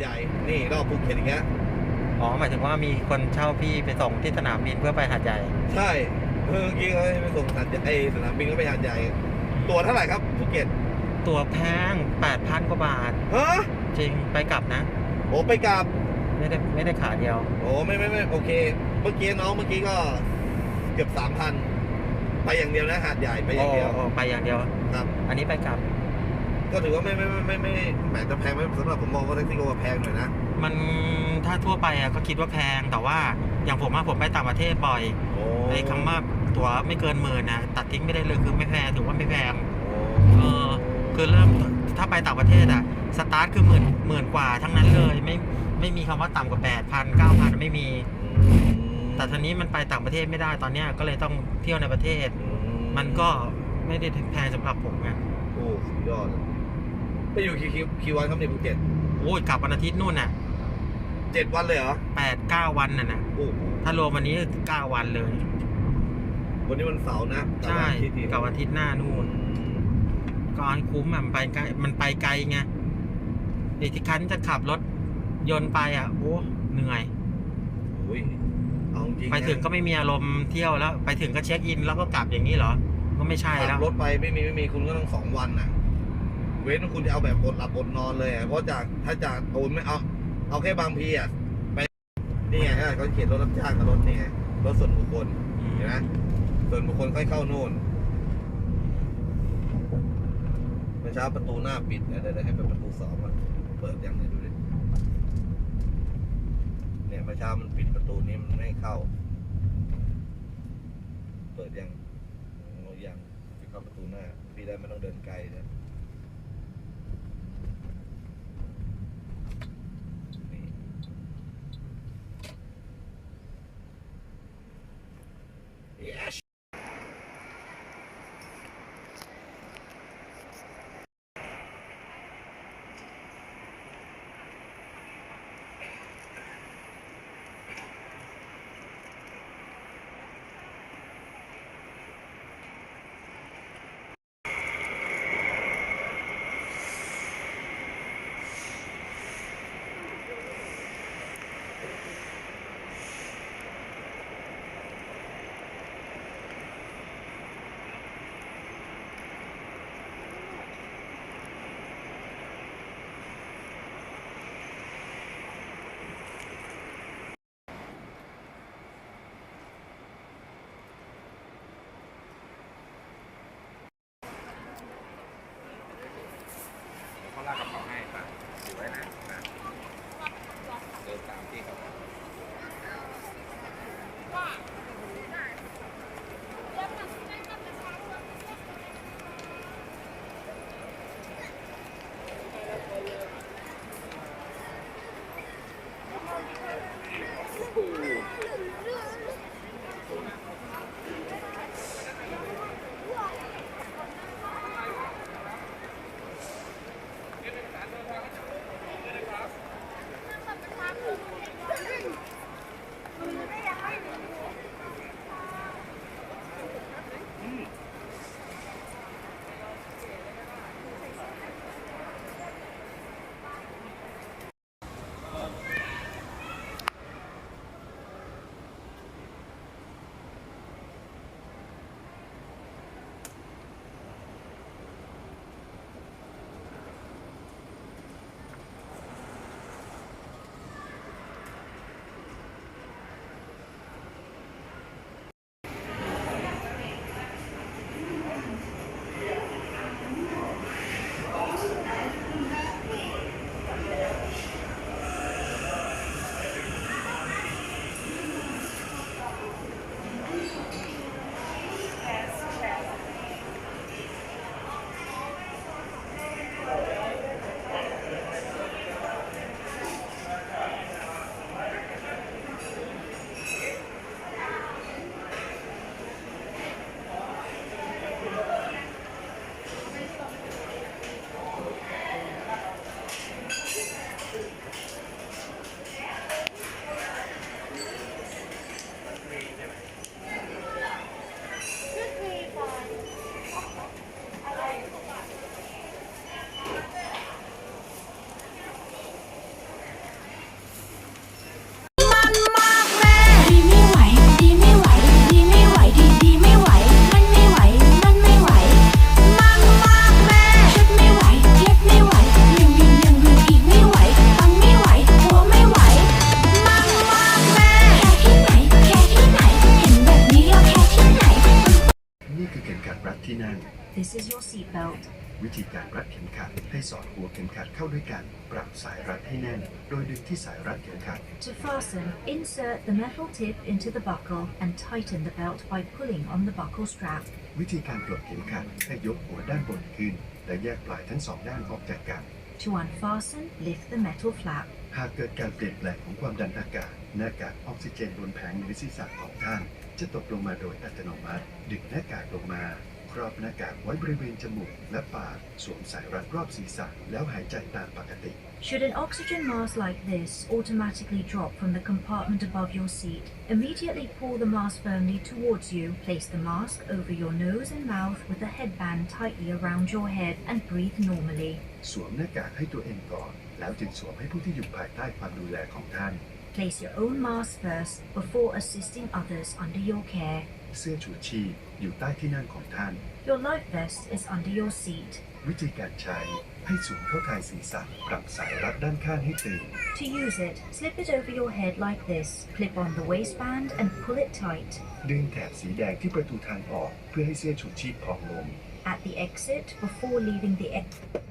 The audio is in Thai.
ใหญ่นี่รอบภูเก็ตอีกแล้วอ๋อหมายถึงว่ามีคนเช่าพี่ไปส่งที่สนามบินเพื่อไปหาดใหญ่ใช่เมื่อกี้เขาให้ไปส่งหาดใหญ่ไอ้สนามบินก็ไปหาดใหญ่ ตัวเท่าไหร่ครับภูเก็ตตัวแพง8,000กว่าบาทฮะจริงไปกลับนะ โอ้ไปกลับไม่ได้ไม่ได้ขาเดียว โอ้ไม่ไม่ไม่โอเค เมื่อกี้น้องเมื่อกี้ก็เกือบสามพันไปอย่างเดียวนะหาดใหญ่ไปอย่างเดียวโอ้ไปอย่างเดียวครับ อันนี้ไปกลับ ก็ถือว่าไม่ไม่ไม่ไม่ไม่แหมจะแพงไหมสำหรับผมมองว่าแท็กซี่ก็ว่าแพงหน่อยนะ มันถ้าทั่วไปอะก็คิดว่าแพงแต่ว่าอย่างผมอะผมไปต่างประเทศบ่อยโอ้ไอ้คำว่าตั๋วไม่เกินหมื่นนะตัดทิ้งไม่ได้เลยคือไม่แพงถือว่าไม่แพงโอ้เออคือเริ่มถ้าไปต่างประเทศอะสตาร์ทคือหมื่นหมื่นกว่าทั้งนั้นเลยไม่ไม่มีคำว่าต่ำกว่าแปดพันเก้าพันไม่มี แต่ทีนี้มันไปต่างประเทศไม่ได้ตอนเนี้ยก็เลยต้องเที่ยวในประเทศ มันก็ไม่ได้แพงสำหรับผมไงโอ้สุดยอดเลย ไปอยู่กี่กี่กี่วันครับในภูเก็ตโอ้ยกลับวันอาทิตย์นู่นน่ะเจ็ดวันเลยเหรอแปดเก้าวันน่ะนะโอ้โหถ้ารวมวันนี้เก้าวันเลย วันนี้วันเสาร์นะใช่กับวันอาทิตย์ที่กับวันอาทิตย์หน้านู่นก็ให้คุ้มอะมันไปไกลมันไปไกลไงไอ้ที่คันจะขับรถยนต์ไปอะโอ้เหนื่อยโอ้ยเอาจริงนะไปถึงก็ไม่มีอารมณ์เที่ยวแล้ว ไปถึงก็เช็คอินแล้วก็กลับอย่างนี้เหรอ ก็ไม่ใช่ขัแล้วบรถไปไม่มีไม่มีคุณก็ต้องสองวันน่ะ เว้นคุณจะเอาแบบอดหลับอดนอนเลยอะเพราะจากถ้าจากโอนไม่เอา เอาแค่บางพีอะไปนี่ไงเขาเขียนรถรับจ้างกับรถนี่ไงรถส่วนบุคคลเห็นไหมส่วนบุคคลค่อยเข้าโน่นเมื่อเช้าประตูหน้าปิดเดี๋ยวเดี๋ยวให้เป็นประตูสองอะเปิดยังไงดูดิเนี่ยเมื่อเช้ามันปิดประตูนี้มันไม่เข้า เปิดยังโอ้ยังปิดเข้าประตูหน้า พี่ได้ไม่ต้องเดินไกลนะากระเป๋าให้ไปถือไว้นะ หัวเข็มขัดเข้าด้วยกันปรับสายรัดให้แน่น โดยดึงที่สายรัดเข็มขัด To fasten, insert the metal tip into the buckle and tighten the belt by pulling on the buckle strap. วิธีการปลดเข็มขัดให้ยกหัวด้านบนขึ้น และแยกปลายทั้งสองด้านออกจากกัน To unfasten, lift the metal flap. หากเกิดการเปลี่ยนแปลงของความดันอากาศหน้ากากออกซิเจนบนแผงเหนือศีรษะของท่าน จะตกลงมาโดยอัตโนมัติ ดึงหน้ากากลงมา ครอบหน้ากากไว้บริเวณจมูกและปาก สวมสายรัดรอบศีรษะแล้วหายใจตามปกติ Should an oxygen mask like this automatically drop from the compartment above your seat, immediately pull the mask firmly towards you. Place the mask over your nose and mouth with the headband tightly around your head and breathe normally. สวมหน้ากากให้ตัวเองก่อน แล้วจึงสวมให้ผู้ที่อยู่ภายใต้ความดูแลของท่าน Place your own mask first before assisting others under your care. เสื้อชูชีพอยู่ใต้ที่นั่งของท่าน Your life vest is under your seat. วิธีการใช้ให้สวมเข้าทายศีรษะปรับสายรัดด้านข้างให้ตึง To use it, slip it over your head like this, clip on the waistband and pull it tight. ดึงแถบสีแดงที่ประตูทางออกเพื่อให้เสื้อชูชีพพองลง At the exit, before leaving the exit,